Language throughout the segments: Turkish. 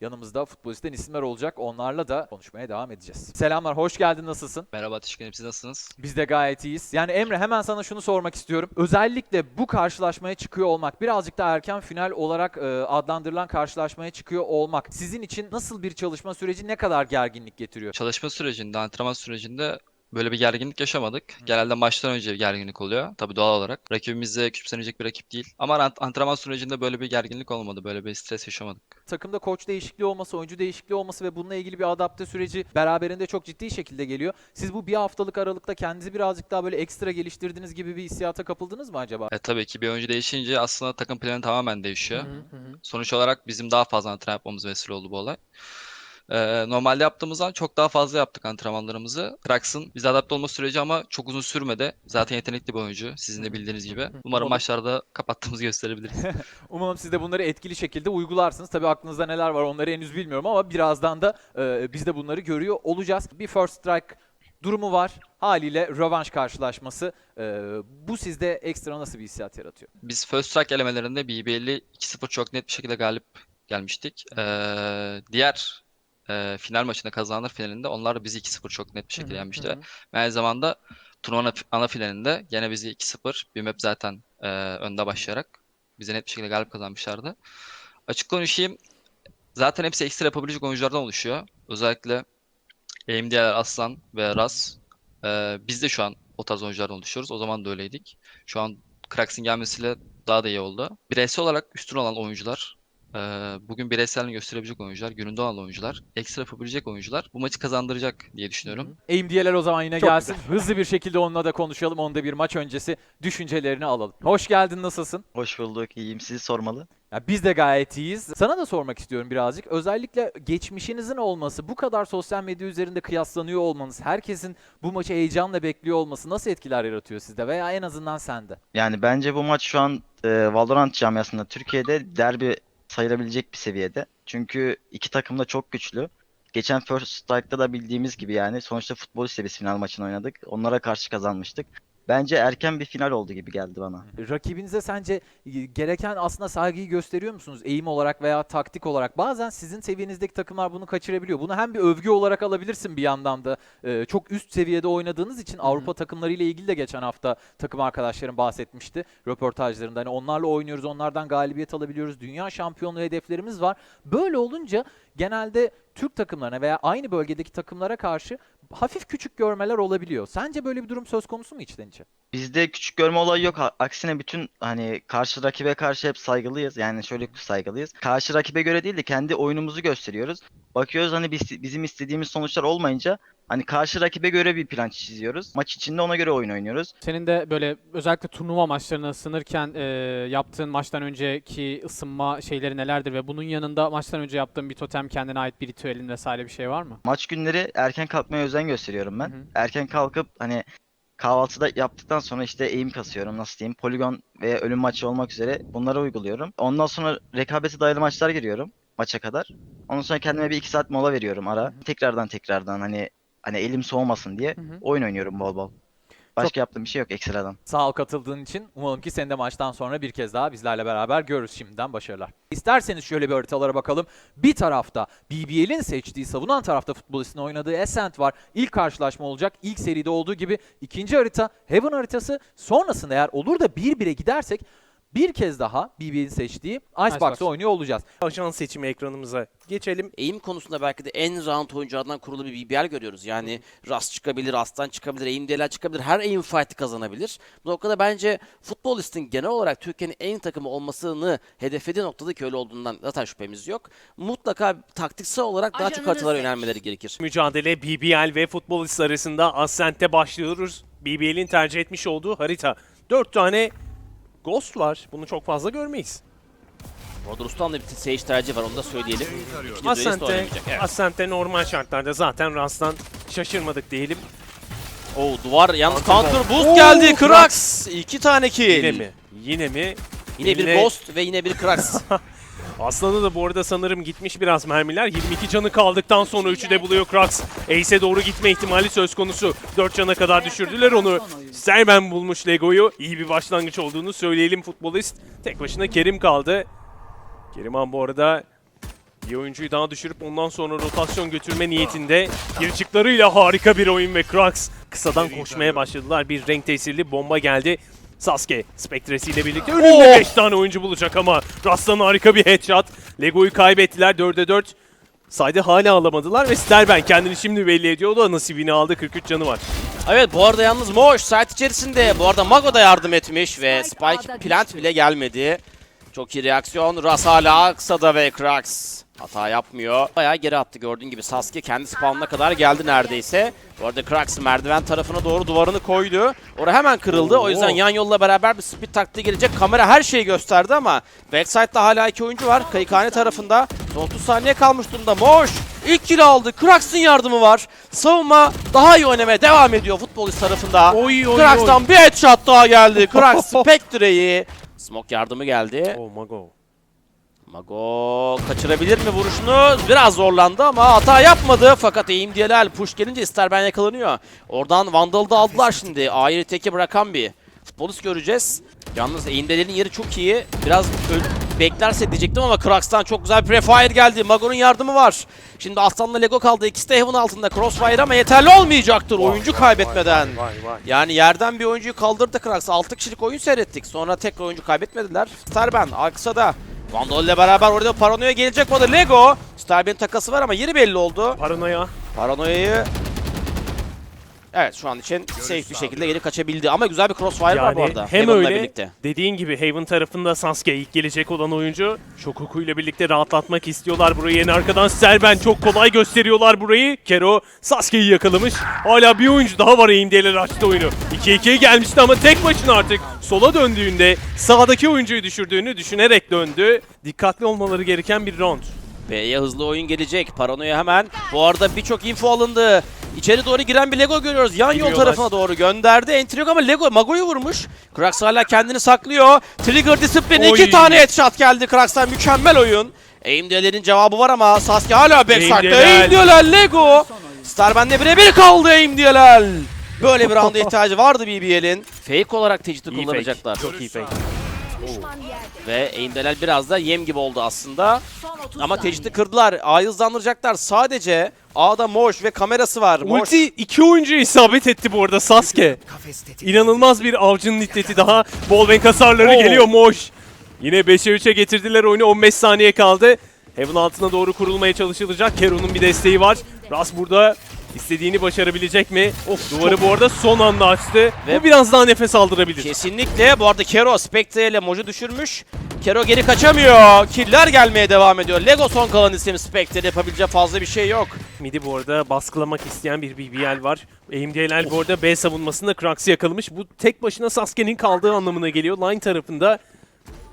Yanımızda futbolistten isimler olacak. Onlarla da konuşmaya devam edeceğiz. Selamlar, hoş geldin. Nasılsın? Merhaba teşekkür ederim. Siz nasılsınız? Biz de gayet iyiyiz. Yani Emre hemen sana şunu sormak istiyorum. Özellikle bu karşılaşmaya çıkıyor olmak, birazcık da erken final olarak e, adlandırılan karşılaşmaya çıkıyor olmak sizin için nasıl bir çalışma süreci, ne kadar gerginlik getiriyor? Çalışma sürecinde, antrenman sürecinde böyle bir gerginlik yaşamadık. Genelde maçtan önce bir gerginlik oluyor. Tabii doğal olarak. Rakibimiz de küçümsenecek bir rakip değil. Ama ant- antrenman sürecinde böyle bir gerginlik olmadı. Böyle bir stres yaşamadık. Takımda koç değişikliği olması, oyuncu değişikliği olması ve bununla ilgili bir adapte süreci beraberinde çok ciddi şekilde geliyor. Siz bu bir haftalık aralıkta kendinizi birazcık daha böyle ekstra geliştirdiğiniz gibi bir hissiyata kapıldınız mı acaba? E, tabii ki bir oyuncu değişince aslında takım planı tamamen değişiyor. Sonuç olarak bizim daha fazla antrenman yapmamız vesile oldu bu olay. Ee, normalde yaptığımızdan çok daha fazla yaptık antrenmanlarımızı. Krax'ın bize adapte olma süreci ama çok uzun sürmedi. Zaten yetenekli bir oyuncu sizin de bildiğiniz gibi. Umarım Umarım. maçlarda kapattığımızı gösterebiliriz. Umarım siz de bunları etkili şekilde uygularsınız. Tabii aklınızda neler var onları henüz bilmiyorum ama birazdan da e, biz de bunları görüyor olacağız. Bir first strike durumu var. Haliyle rövanş karşılaşması. E, bu sizde ekstra nasıl bir hissiyat yaratıyor? Biz First Strike elemelerinde BBL'i 2-0 çok net bir şekilde galip gelmiştik. Ee, diğer e, final maçında kazananlar finalinde onlar bizi 2-0 çok net bir şekilde yenmişti. Ve aynı zamanda turnuvanın ana finalinde gene bizi 2-0 bir map zaten e, önde başlayarak bize net bir şekilde galip kazanmışlardı. Açık konuşayım zaten hepsi ekstra yapabilecek oyunculardan oluşuyor. Özellikle AMD'ler Aslan ve Raz. Ee, biz de şu an o tarz oyunculardan oluşuyoruz. O zaman da öyleydik. Şu an Krax'in gelmesiyle daha da iyi oldu. Bireysel olarak üstün olan oyuncular, e, bugün bireyselliğini gösterebilecek oyuncular, gününde olan oyuncular, ekstra yapabilecek oyuncular bu maçı kazandıracak diye düşünüyorum. AMD'ler o zaman yine Çok gelsin. Hızlı bir şekilde onunla da konuşalım. Onda bir maç öncesi düşüncelerini alalım. Hoş geldin, nasılsın? Hoş bulduk, iyiyim. Sizi sormalı. Ya biz de gayet iyiyiz. Sana da sormak istiyorum birazcık. Özellikle geçmişinizin olması, bu kadar sosyal medya üzerinde kıyaslanıyor olmanız, herkesin bu maçı heyecanla bekliyor olması nasıl etkiler yaratıyor sizde veya en azından sende? Yani bence bu maç şu an e, Valorant camiasında Türkiye'de derbi sayılabilecek bir seviyede. Çünkü iki takım da çok güçlü. Geçen First Strike'da da bildiğimiz gibi yani sonuçta futbol işte biz final maçını oynadık. Onlara karşı kazanmıştık. Bence erken bir final oldu gibi geldi bana. Rakibinize sence e, gereken aslında saygıyı gösteriyor musunuz? Eğim olarak veya taktik olarak. Bazen sizin seviyenizdeki takımlar bunu kaçırabiliyor. Bunu hem bir övgü olarak alabilirsin bir yandan da. Ee, çok üst seviyede oynadığınız için Avrupa takımlarıyla ilgili de geçen hafta takım arkadaşlarım bahsetmişti röportajlarında. Hani onlarla oynuyoruz, onlardan galibiyet alabiliyoruz. Dünya şampiyonluğu hedeflerimiz var. Böyle olunca genelde Türk takımlarına veya aynı bölgedeki takımlara karşı hafif küçük görmeler olabiliyor. Sence böyle bir durum söz konusu mu içten içe? Bizde küçük görme olayı yok. Aksine bütün hani karşı rakibe karşı hep saygılıyız. Yani şöyle saygılıyız. Karşı rakibe göre değil de kendi oyunumuzu gösteriyoruz. Bakıyoruz hani biz, bizim istediğimiz sonuçlar olmayınca hani karşı rakibe göre bir plan çiziyoruz. Maç içinde ona göre oyun oynuyoruz. Senin de böyle özellikle turnuva maçlarına ısınırken e, yaptığın maçtan önceki ısınma şeyleri nelerdir ve bunun yanında maçtan önce yaptığın bir totem kendine ait bir ritüelin vesaire bir şey var mı? Maç günleri erken kalkmaya özen gösteriyorum ben. Hı. Erken kalkıp hani kahvaltıda yaptıktan sonra işte eğim kasıyorum nasıl diyeyim. Poligon ve ölüm maçı olmak üzere bunları uyguluyorum. Ondan sonra rekabete dayalı maçlar giriyorum maça kadar. Ondan sonra kendime bir iki saat mola veriyorum ara. Tekrardan tekrardan hani hani elim soğumasın diye Hı hı. oyun oynuyorum bol bol. Başka yaptığım bir şey yok ekstradan. Sağ ol katıldığın için. Umalım ki seni de maçtan sonra bir kez daha bizlerle beraber görürüz şimdiden başarılar. İsterseniz şöyle bir haritalara bakalım. Bir tarafta BBL'in seçtiği savunan tarafta futbolistin oynadığı Ascent var. İlk karşılaşma olacak. İlk seride olduğu gibi ikinci harita Heaven haritası. Sonrasında eğer olur da 1-1'e gidersek bir kez daha BBL'in seçtiği Icebox'ı Icebox. oynuyor olacağız. ajan seçimi ekranımıza geçelim. eğim konusunda belki de en round oyunculardan kurulu bir BBL görüyoruz. Yani Rast çıkabilir, Rast'tan çıkabilir, eğim DLL çıkabilir. Her eğim fight'ı kazanabilir. Bu noktada bence futbolistin genel olarak Türkiye'nin en takımı olmasını hedeflediği noktada ki öyle olduğundan zaten şüphemiz yok. Mutlaka taktiksel olarak daha çok Ajanını haritalara yönelmeleri gerekir. Mücadele BBL ve futbolist arasında Ascent'te başlıyoruz. BBL'in tercih etmiş olduğu harita. 4 tane Ghost var. Bunu çok fazla görmeyiz. Rodrus'tan da bir Sage tercihi var onu da söyleyelim. Ascent'te, oynamayacak. Evet. Ascent'te normal şartlarda zaten Rast'tan şaşırmadık diyelim. Oo duvar yalnız Counter counter boost Oo, geldi. Krax. İki tane kill. Yine mi? Yine mi? Yine bir Yine- Ghost ve yine bir Krax. Aslan'a da bu arada sanırım gitmiş biraz mermiler. 22 canı kaldıktan sonra 3'ü de buluyor Krax. Ace'e doğru gitme ihtimali söz konusu. 4 cana kadar düşürdüler onu. Serben bulmuş Lego'yu. İyi bir başlangıç olduğunu söyleyelim futbolist. Tek başına Kerim kaldı. Kerimhan bu arada Bir oyuncuyu daha düşürüp ondan sonra rotasyon götürme niyetinde girişiklarıyla harika bir oyun ve Krax kısadan koşmaya başladılar. Bir renk tesirli bomba geldi. Sasuke Spectres ile birlikte önünde 5 tane oyuncu bulacak ama Rast'tan harika bir headshot. Lego'yu kaybettiler 4'e 4. Saydı hala alamadılar ve Sterben kendini şimdi belli ediyor. O da nasibini aldı 43 canı var. Evet bu arada yalnız Moş site içerisinde. Bu arada Mago da yardım etmiş ve Spike plant bile gelmedi. Çok iyi reaksiyon. Ras hala kısada ve Krax hata yapmıyor. Bayağı geri attı gördüğün gibi. Sasuke kendi spawnına kadar geldi neredeyse. Bu arada Krax merdiven tarafına doğru duvarını koydu. Orası hemen kırıldı. O yüzden yan yolla beraber bir speed taktiği gelecek. Kamera her şeyi gösterdi ama backside'da hala iki oyuncu var. Kayıkhane tarafında. Son 30 saniye kalmış durumda. Moş ilk kill aldı. Krax'ın yardımı var. Savunma daha iyi oynamaya devam ediyor futbolist tarafında. Oy oy Krax'tan bir headshot daha geldi. Krax Spectre'yi. Smoke yardımı geldi. Oh Mago. Mago kaçırabilir mi vuruşunu? Biraz zorlandı ama hata yapmadı. Fakat eğim diyelel push gelince ister ben yakalanıyor. Oradan Vandal'ı da aldılar şimdi. A'yı teke bırakan bir futbolist göreceğiz. Yalnız eğim delelin yeri çok iyi. Biraz beklerse diyecektim ama Krax'tan çok güzel bir prefire geldi. Mago'nun yardımı var. Şimdi Aslan'la Lego kaldı. İkisi de Heaven altında. Crossfire ama yeterli olmayacaktır oyuncu kaybetmeden. Vay vay. Yani yerden bir oyuncuyu kaldırdı Krax. 6 kişilik oyun seyrettik. Sonra tekrar oyuncu kaybetmediler. Starben Aksa'da. Vandal ile beraber orada paranoya gelecek mi o da Lego. Starben'in takası var ama yeri belli oldu. Paranoya. Paranoyayı Evet şu an için safe bir şekilde geri kaçabildi ama güzel bir crossfire var bu Yani arada. hem öyle birlikte. dediğin gibi Haven tarafında Sasuke ilk gelecek olan oyuncu. Shokoku ile birlikte rahatlatmak istiyorlar burayı. En arkadan Serben çok kolay gösteriyorlar burayı. Kero Sasuke'yi yakalamış. Hala bir oyuncu daha var eğimdeler açtı oyunu. 2-2'ye gelmişti ama tek başına artık sola döndüğünde sağdaki oyuncuyu düşürdüğünü düşünerek döndü. Dikkatli olmaları gereken bir round. B'ye hızlı oyun gelecek. Paranoya hemen. Bu arada birçok info alındı. İçeri doğru giren bir Lego görüyoruz. Yan yol Giriyorlar. tarafına doğru gönderdi. Entry yok ama Lego Mago'yu vurmuş. Krax hala kendini saklıyor. Trigger disiplini. Oy. iki tane headshot geldi Krax'tan. Mükemmel oyun. Aim Diyaler'in cevabı var ama Sasuke hala backside'da. Diyaler. Aim Diyaler Lego. Starben'le birebir kaldı Aim Diyaler. Böyle bir rounda ihtiyacı vardı BBL'in. Fake olarak tecidi kullanacaklar. fake. Çok iyi fake. Ve Aim Diyaler biraz da yem gibi oldu aslında. Ama tecidi kırdılar. A'yı hızlandıracaklar. Sadece A'da Moş ve kamerası var. Moş. Ulti iki oyuncuya isabet etti bu arada Sasuke. İnanılmaz bir avcının iddeti daha. Ballbank hasarları Oo. geliyor Moş. Yine 5'e 3'e getirdiler oyunu 15 saniye kaldı. Heaven altına doğru kurulmaya çalışılacak. Kero'nun bir desteği var. Ras burada istediğini başarabilecek mi? Of duvarı bu arada son anda açtı. Ve- Bu biraz daha nefes aldırabilir. Kesinlikle. Bu arada Kero Spectre ile Moju düşürmüş. Kero geri kaçamıyor. Killer gelmeye devam ediyor. Lego son kalan isim Spectre yapabileceği fazla bir şey yok. Midi bu arada baskılamak isteyen bir BBL var. AMD'ler bu arada B savunmasında Krax'ı yakalamış. Bu tek başına Sasuke'nin kaldığı anlamına geliyor. Line tarafında.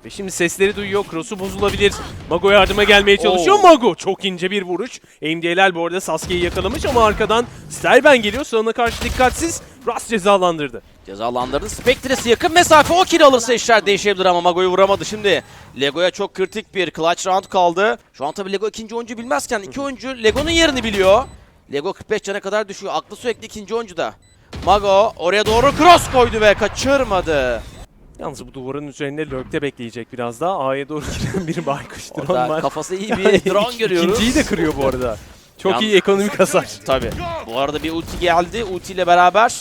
Ve şimdi sesleri duyuyor. Cross'u bozulabilir. Mago yardıma gelmeye çalışıyor. Oo. Mago çok ince bir vuruş. AMD'ler bu arada Sasuke'yi yakalamış ama arkadan Sterben geliyor. Sağına karşı dikkatsiz. Ras cezalandırdı. Cezalandırdı. Spectre'si yakın mesafe. O kill alırsa işler değişebilir ama Mago'yu vuramadı şimdi. Lego'ya çok kritik bir clutch round kaldı. Şu an tabii Lego ikinci oyuncu bilmezken iki oyuncu Lego'nun yerini biliyor. Lego 45 cana kadar düşüyor. Aklı sürekli ikinci oyuncuda. Mago oraya doğru cross koydu ve kaçırmadı. Yalnız bu duvarın üzerinde lurk'te bekleyecek biraz daha. A'ya doğru giren bir baykuş drone Orada var. kafası iyi bir drone görüyoruz. İkinciyi de kırıyor bu arada. Çok Yan- iyi ekonomik hasar. Tabii. Bu arada bir ulti geldi. Ulti ile beraber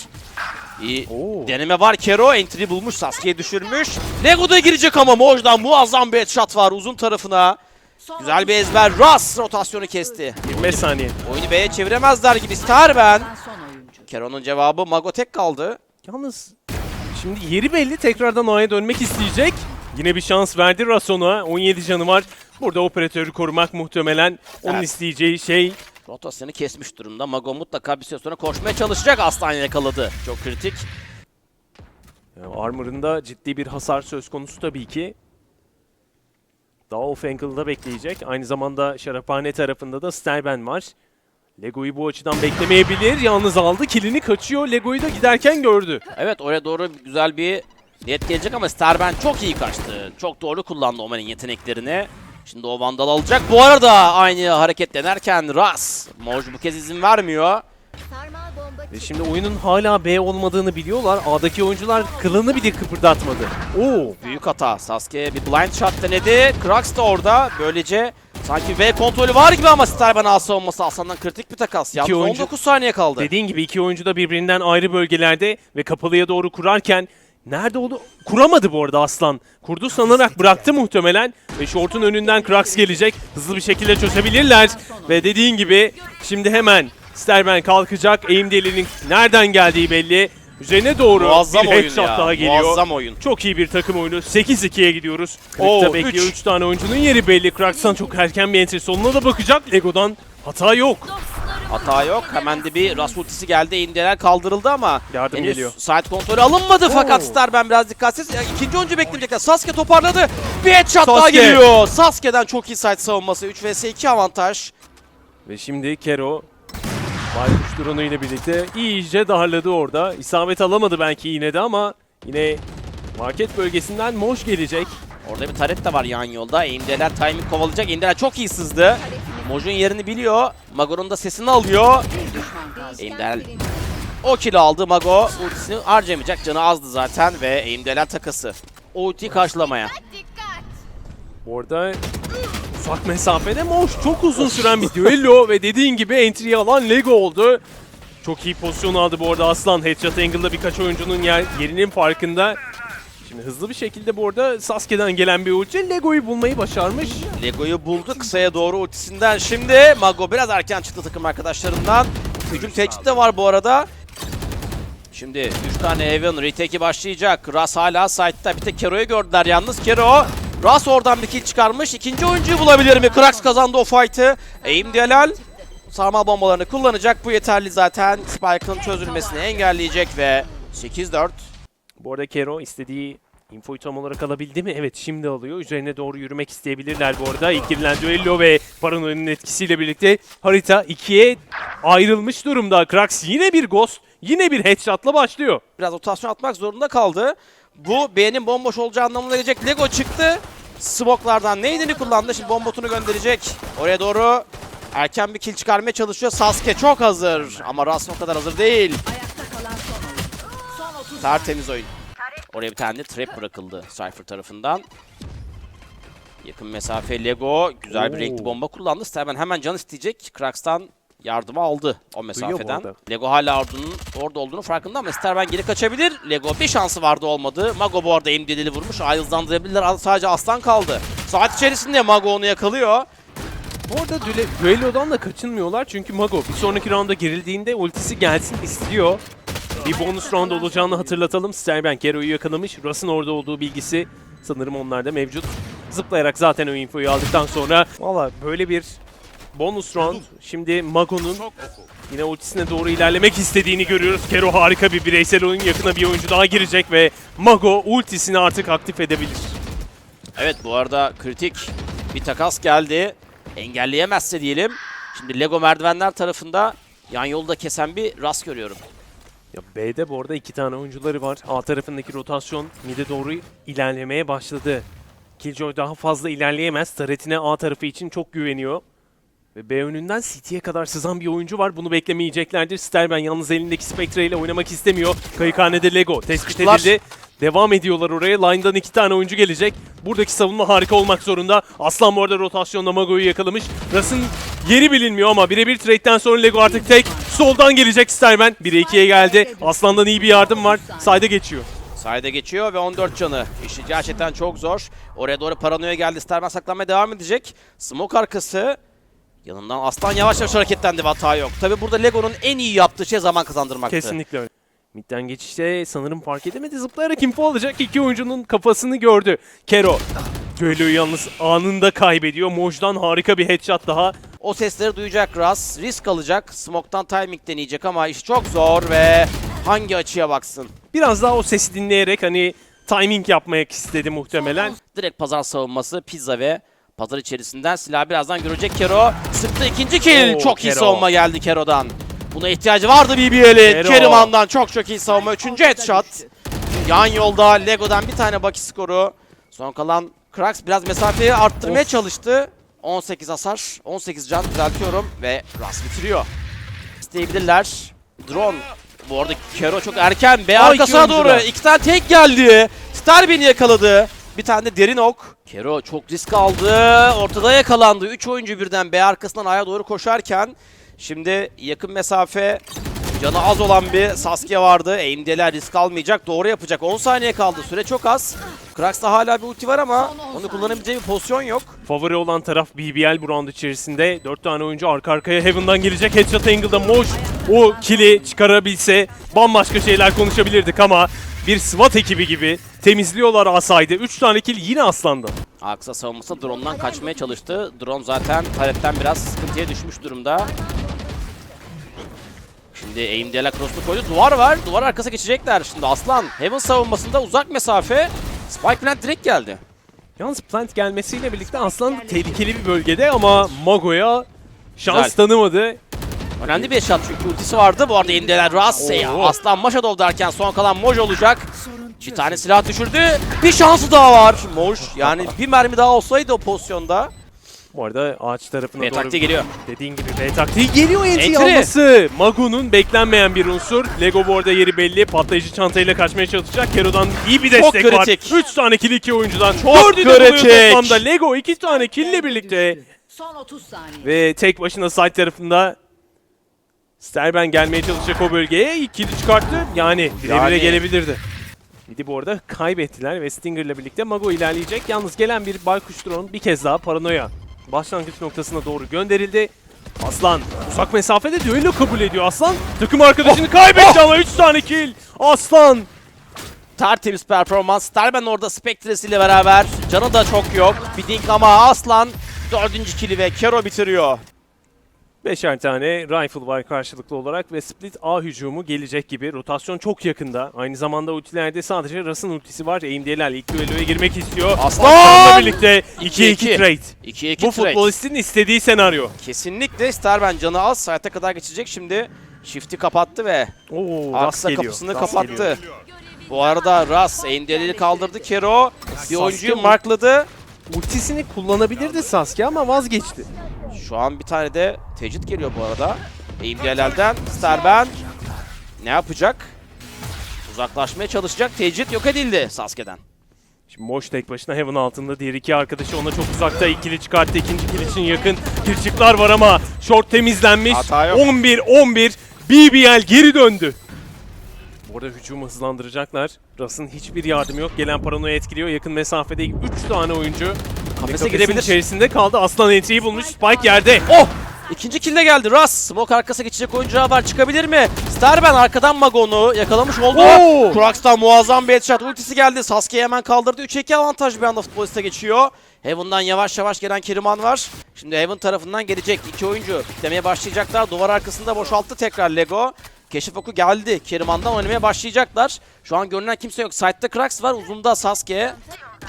iyi Oo. deneme var. Kero entry bulmuş. Sasuke'yi düşürmüş. Lego da girecek ama Moj'dan muazzam bir headshot var uzun tarafına. Güzel bir ezber. Ras rotasyonu kesti. 25 saniye. Oyunu B'ye çeviremezler gibi. Starben. Kero'nun cevabı Mago tek kaldı. Yalnız şimdi yeri belli tekrardan A'ya dönmek isteyecek. Yine bir şans verdi Rason'a. 17 canı var. Burada operatörü korumak muhtemelen onun Evet. isteyeceği şey. Rotasyonu kesmiş durumda. Mago mutlaka bir süre sonra koşmaya çalışacak. Aslan yakaladı. Çok kritik. Yani Armor'ında ciddi bir hasar söz konusu tabii ki. Daha off angle'da bekleyecek. Aynı zamanda Şaraphane tarafında da Sterben var. Lego'yu bu açıdan beklemeyebilir. Yalnız aldı. Kilini kaçıyor. Lego'yu da giderken gördü. Evet oraya doğru güzel bir niyet gelecek ama Starben çok iyi kaçtı. Çok doğru kullandı Omen'in yeteneklerini. Şimdi o Vandal alacak. Bu arada aynı hareket denerken Ras. Moj bu kez izin vermiyor. Ve şimdi oyunun hala B olmadığını biliyorlar. A'daki oyuncular kılını bile kıpırdatmadı. Oo. Büyük hata. Sasuke bir blind shot denedi. Krax da orada. Böylece Sanki V kontrolü var gibi ama Starban A savunması Aslan'dan kritik bir takas. Yalnız oyuncu- 19 saniye kaldı. Dediğin gibi iki oyuncu da birbirinden ayrı bölgelerde ve kapalıya doğru kurarken nerede oldu? Kuramadı bu arada Aslan. Kurdu sanarak bıraktı muhtemelen ve şortun önünden Krax gelecek. Hızlı bir şekilde çözebilirler ve dediğin gibi şimdi hemen Sterben kalkacak. Aim delinin nereden geldiği belli. Üzerine doğru Muazzam bir oyun headshot ya. daha geliyor. Muazzam oyun. Çok iyi bir takım oyunu. 8-2'ye gidiyoruz. Oo, bekliyor üç. 3 tane oyuncunun yeri belli. Krax'tan çok erken bir entry. Sonuna da bakacak. Lego'dan hata yok. Hata yok. Hemen de bir Ras ultisi geldi. İndiler kaldırıldı ama Yardım henüz geliyor. side kontrolü alınmadı fakat Oo. Starben biraz dikkatsiz. Ya, İkinci oyuncu beklemeyecekler. Sasuke toparladı. Bir headshot daha Sasuke. geliyor. Sasuke'den çok iyi side savunması. 3 vs 2 avantaj. Ve şimdi Kero Baykuş drone'u ile birlikte iyice darladı orada. İsabet alamadı belki yine de ama yine market bölgesinden Moş gelecek. Orada bir taret de var yan yolda. Aimdeler timing kovalayacak. Aimdeler çok iyi sızdı. Moj'un yerini biliyor. Mago'nun da sesini alıyor. Aimdeler o kill aldı Mago. Ultisini harcamayacak. Canı azdı zaten ve Aimdeler takası. O ultiyi karşılamaya. Orada ufak mesafede Moş çok uzun süren bir düello ve dediğin gibi entry'yi alan Lego oldu. Çok iyi pozisyon aldı bu arada Aslan. Headshot angle'da birkaç oyuncunun yer, yerinin farkında. Şimdi hızlı bir şekilde bu arada Sasuke'den gelen bir ulti Lego'yu bulmayı başarmış. Lego'yu buldu kısaya doğru ultisinden. Şimdi Mago biraz erken çıktı takım arkadaşlarından. Hücum tehdit de var bu arada. Şimdi 3 tane Evan retake'i başlayacak. Ras hala site'da. Bir tek Kero'yu gördüler yalnız. Kero Ras oradan bir kill çıkarmış. İkinci oyuncuyu bulabilir mi? Krax kazandı o fight'ı. Aim Delal sarmal bombalarını kullanacak. Bu yeterli zaten. Spike'ın çözülmesini engelleyecek ve 8-4. Bu arada Kero istediği infoyu tam olarak alabildi mi? Evet şimdi alıyor. Üzerine doğru yürümek isteyebilirler bu arada. İlk girilen düello ve Paranoid'in etkisiyle birlikte harita ikiye ayrılmış durumda. Krax yine bir ghost, yine bir headshot'la başlıyor. biraz rotasyon atmak zorunda kaldı. Bu B'nin bomboş olacağı anlamına gelecek. Lego çıktı. Smoklardan neydini kullandı. Şimdi bombotunu gönderecek. Oraya doğru erken bir kill çıkarmaya çalışıyor. Sasuke çok hazır. Ama Ras o kadar hazır değil. Tertemiz oyun. Oraya bir tane de trap bırakıldı Cypher tarafından. Yakın mesafe Lego. Güzel bir renkli bomba kullandı. Sterben hemen can isteyecek. Krax'tan yardımı aldı o mesafeden. Lego hala ordunun orada olduğunu farkında ama Sterben geri kaçabilir. Lego bir şansı vardı olmadı. Mago bu arada emdilili vurmuş. Ay hızlandırabilirler. Sadece aslan kaldı. Saat içerisinde Mago onu yakalıyor. Bu arada düle, düellodan da kaçınmıyorlar çünkü Mago bir sonraki rounda girildiğinde ultisi gelsin istiyor. Bir bonus round olacağını hatırlatalım. Sterben Kero'yu yakalamış. Russ'ın orada olduğu bilgisi sanırım onlarda mevcut. Zıplayarak zaten o infoyu aldıktan sonra valla böyle bir bonus round. Şimdi Mago'nun yine ultisine doğru ilerlemek istediğini görüyoruz. Kero harika bir bireysel oyun. Yakına bir oyuncu daha girecek ve Mago ultisini artık aktif edebilir. Evet bu arada kritik bir takas geldi. Engelleyemezse diyelim. Şimdi Lego merdivenler tarafında yan yolda kesen bir rast görüyorum. Ya B'de bu arada iki tane oyuncuları var. A tarafındaki rotasyon mid'e doğru ilerlemeye başladı. Killjoy daha fazla ilerleyemez. Taretine A tarafı için çok güveniyor. Ve B önünden City'ye kadar sızan bir oyuncu var. Bunu beklemeyeceklerdir. Sterben yalnız elindeki Spectre ile oynamak istemiyor. Kayıkhanede Lego tespit edildi. Devam ediyorlar oraya. Line'dan iki tane oyuncu gelecek. Buradaki savunma harika olmak zorunda. Aslan bu arada rotasyonda Mago'yu yakalamış. Ras'ın yeri bilinmiyor ama birebir trade'den sonra Lego artık tek. Soldan gelecek Sterben. 1'e 2'ye geldi. Aslan'dan iyi bir yardım var. Sayda geçiyor. Sayda geçiyor ve 14 canı. İşi gerçekten çok zor. Oraya doğru paranoya geldi. Sterben saklanmaya devam edecek. Smoke arkası. Yanından Aslan yavaş yavaş hareketlendi ve hata yok. Tabi burada Lego'nun en iyi yaptığı şey zaman kazandırmaktı. Kesinlikle öyle. Mid'den geçişte sanırım fark edemedi. Zıplayarak info alacak. İki oyuncunun kafasını gördü. Kero. Düelloyu yalnız anında kaybediyor. Moj'dan harika bir headshot daha. O sesleri duyacak Ras. Risk alacak. Smoke'tan timing deneyecek ama iş çok zor ve hangi açıya baksın? Biraz daha o sesi dinleyerek hani timing yapmak istedi muhtemelen. Direkt pazar savunması pizza ve pazar içerisinden silah birazdan görecek Kero. Sıktı ikinci kill. Oo, çok iyi Kero. savunma geldi Kero'dan. Buna ihtiyacı vardı BBL'in. Keriman'dan çok çok iyi savunma. Üçüncü headshot. Yan yolda Lego'dan bir tane Baki skoru. Son kalan Krax biraz mesafeyi arttırmaya Of. çalıştı. 18 hasar, 18 can düzeltiyorum ve Ras bitiriyor. İsteyebilirler. Drone. Bu arada Kero çok erken. B arkasına doğru. iki tane tek geldi. Starbin'i yakaladı. Bir tane de derin ok. Kero çok risk aldı. Ortada yakalandı. 3 oyuncu birden B arkasından A'ya doğru koşarken şimdi yakın mesafe canı az olan bir Sasuke vardı. Aim'deler risk almayacak. Doğru yapacak. 10 saniye kaldı. Süre çok az. Krax'ta hala bir ulti var ama onu kullanabileceği bir pozisyon yok. Favori olan taraf BBL bu round içerisinde. 4 tane oyuncu arka arkaya Heaven'dan gelecek. Headshot angle'da Moş o kili çıkarabilse bambaşka şeyler konuşabilirdik ama bir SWAT ekibi gibi temizliyorlar Asay'da. 3 tane kill yine Aslan'dan. Aksa savunması drone'dan kaçmaya çalıştı. Drone zaten paletten biraz sıkıntıya düşmüş durumda. Şimdi aim de la cross'unu koydu. Duvar var. Duvar arkası geçecekler. Şimdi Aslan Heaven savunmasında uzak mesafe. Spike plant direkt geldi. Yalnız plant gelmesiyle birlikte Aslan tehlikeli bir bölgede ama Mago'ya şans Güzel. tanımadı. Önemli bir shot çünkü ultisi vardı. Bu arada aim'deler Rassey. Oo. Aslan Mashadov derken son kalan Moj olacak. Bir tane silah düşürdü. Bir şansı daha var. Moj yani bir mermi daha olsaydı o pozisyonda. Bu arada ağaç tarafına B doğru taktiği geliyor. dediğin gibi B taktiği geliyor Entry. entry alması. Mago'nun beklenmeyen bir unsur. Lego bu arada yeri belli. Patlayıcı çantayla kaçmaya çalışacak. Kero'dan iyi bir Çok destek var. kritik. 3 tane kill iki oyuncudan. Çok Dördü de buluyor kritik. toplamda. Lego 2 tane kill ile birlikte. Son 30 saniye. Ve tek başına side tarafında Sterben gelmeye çalışacak o bölgeye. İlk kill'i çıkarttı. Yani bire Yani- gelebilirdi. Midi bu arada kaybettiler ve Stinger'la birlikte Mago ilerleyecek. Yalnız gelen bir baykuş drone bir kez daha paranoya başlangıç noktasına doğru gönderildi. Aslan uzak mesafede düello kabul ediyor. Aslan takım arkadaşını kaybetti ama 3 tane kill. Aslan Tertemiz performans. Starben orada Spectres ile beraber. Canı da çok yok. Bidding ama Aslan dördüncü kili ve Kero bitiriyor. Beşer tane rifle var karşılıklı olarak ve split A hücumu gelecek gibi. Rotasyon çok yakında. Aynı zamanda ultilerde sadece Ras'ın ultisi var. AMD'ler ilk düelloya girmek istiyor. Aslan! Aslan'la birlikte 2-2 2-2. trade. 2-2 Bu futbolistin istediği senaryo. Kesinlikle Starben canı az. Sayete kadar geçecek şimdi. Shift'i kapattı ve Oo, Aksa kapısını Ras kapattı. geliyor. Bu arada Ras Endel'i kaldırdı Kero. Bir oyuncuyu markladı. Ultisini kullanabilirdi Sasuke ama vazgeçti. Şu an bir tane de tecrit geliyor bu arada. Eğimliyelerden Starben ne yapacak? Uzaklaşmaya çalışacak. Tecrit yok edildi Sasuke'den. Şimdi Moş tek başına Heaven altında. Diğer iki arkadaşı ona çok uzakta. İkili çıkarttı. İkinci kill için yakın. Kirçikler var ama short temizlenmiş. Hata yok. 11-11. BBL geri döndü. Bu arada hücumu hızlandıracaklar. Ras'ın hiçbir yardımı yok. Gelen paranoya etkiliyor. Yakın mesafede 3 tane oyuncu. Kafese girebilir. içerisinde kaldı. Aslan entry'yi bulmuş. Spike yerde. Oh! İkinci kill de geldi. Ras smoke arkası geçecek oyuncu var. Çıkabilir mi? Starben arkadan Magon'u yakalamış oldu. Krax'tan muazzam bir headshot. Ultisi geldi. Sasuke'yi hemen kaldırdı. 3-2 avantaj bir anda futboliste geçiyor. Heaven'dan yavaş yavaş gelen Keriman var. Şimdi Heaven tarafından gelecek. iki oyuncu demeye başlayacaklar. Duvar arkasında boşalttı tekrar Lego. Keşif oku geldi. Keriman'dan oynamaya başlayacaklar. Şu an görünen kimse yok. Side'da Krax var. Uzunda Sasuke.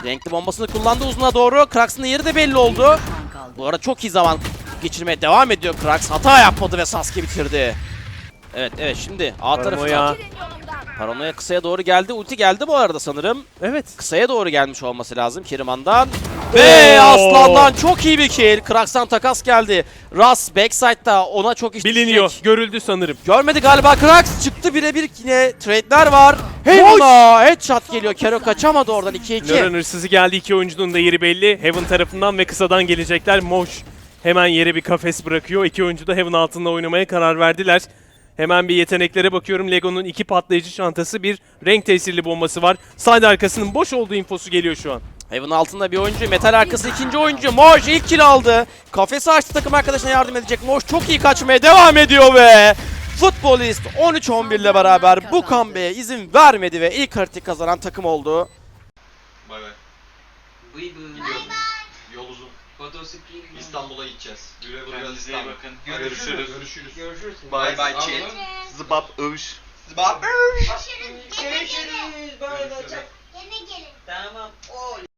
Renkli bombasını kullandı uzuna doğru. Krax'ın yeri de belli oldu. Bu arada çok iyi zaman geçirmeye devam ediyor Krax. Hata yapmadı ve Sasuke bitirdi. Evet evet şimdi A tarafına Paranoya. Kısaya doğru geldi. Ulti geldi bu arada sanırım. Evet. Kısaya doğru gelmiş olması lazım Keriman'dan. Ve Aslan'dan çok iyi bir kill. Krax'tan takas geldi. Ras backside'da ona çok iş Biliniyor. düşecek. Görüldü sanırım. Görmedi galiba Krax. Çıktı birebir yine trade'ler var. Heaven'a headshot geliyor. Kero kaçamadı oradan 2-2. Loren hırsızı geldi. iki oyuncunun da yeri belli. Heaven tarafından ve kısadan gelecekler. Moş hemen yere bir kafes bırakıyor. İki oyuncu da Heaven altında oynamaya karar verdiler. Hemen bir yeteneklere bakıyorum. Lego'nun iki patlayıcı çantası, bir renk tesirli bombası var. Side arkasının boş olduğu infosu geliyor şu an. Heaven altında bir oyuncu. Metal arkası ikinci oyuncu. Moj ilk kill aldı. Kafesi açtı takım arkadaşına yardım edecek. Moj çok iyi kaçmaya devam ediyor ve Futbolist 13-11 ile beraber bu comeback'e izin vermedi ve ilk haritayı kazanan takım oldu. Bay bay. Buyurun. Yol Fotosikli. İstanbul'a gideceğiz. Güle güle Kendinize iyi İstanbul. bakın. Görüşürüz. Görüşürüz. Görüşürüz. Bay bay chat. Zıbap övüş. Zıbap Görüşürüz. Görüşürüz. Böyle olacak. Yine gelin. Tamam. Oy.